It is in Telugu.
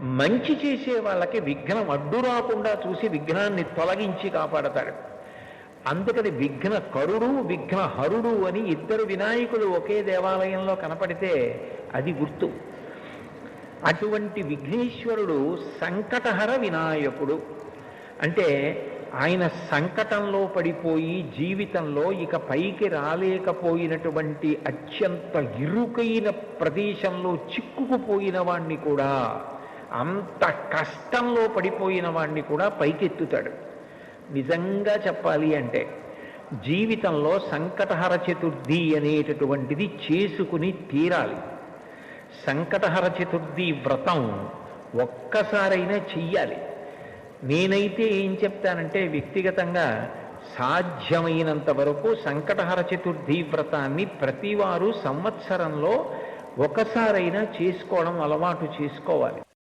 మంచి చేసే వాళ్ళకి విఘ్నం అడ్డు రాకుండా చూసి విఘ్నాన్ని తొలగించి కాపాడతాడు. అందుకని విఘ్న కరుడు విఘ్న హరుడు అని ఇద్దరు వినాయకులు ఒకే దేవాలయంలో కనపడితే అది గుర్తు. అటువంటి విఘ్నేశ్వరుడు సంకటహర వినాయకుడు. అంటే ఆయన సంకటంలో పడిపోయి జీవితంలో ఇక పైకి రాలేకపోయినటువంటి అత్యంత ఇరుకైన ప్రదేశంలో చిక్కుకుపోయిన వాణ్ణి కూడా అంత కష్టంలో పడిపోయిన వాడిని కూడా పైకెత్తుతాడు. నిజంగా చెప్పాలి అంటే జీవితంలో సంకటహర చతుర్థి అనేటటువంటిది చేసుకుని తీరాలి. సంకటహర చతుర్థి వ్రతం ఒక్కసారైనా చెయ్యాలి. నేనైతే ఏం చెప్తానంటే వ్యక్తిగతంగా సాధ్యమైనంత వరకు సంకటహర చతుర్థి వ్రతాన్ని ప్రతివారు సంవత్సరంలో ఒకసారైనా చేసుకోవడం అలవాటు చేసుకోవాలి.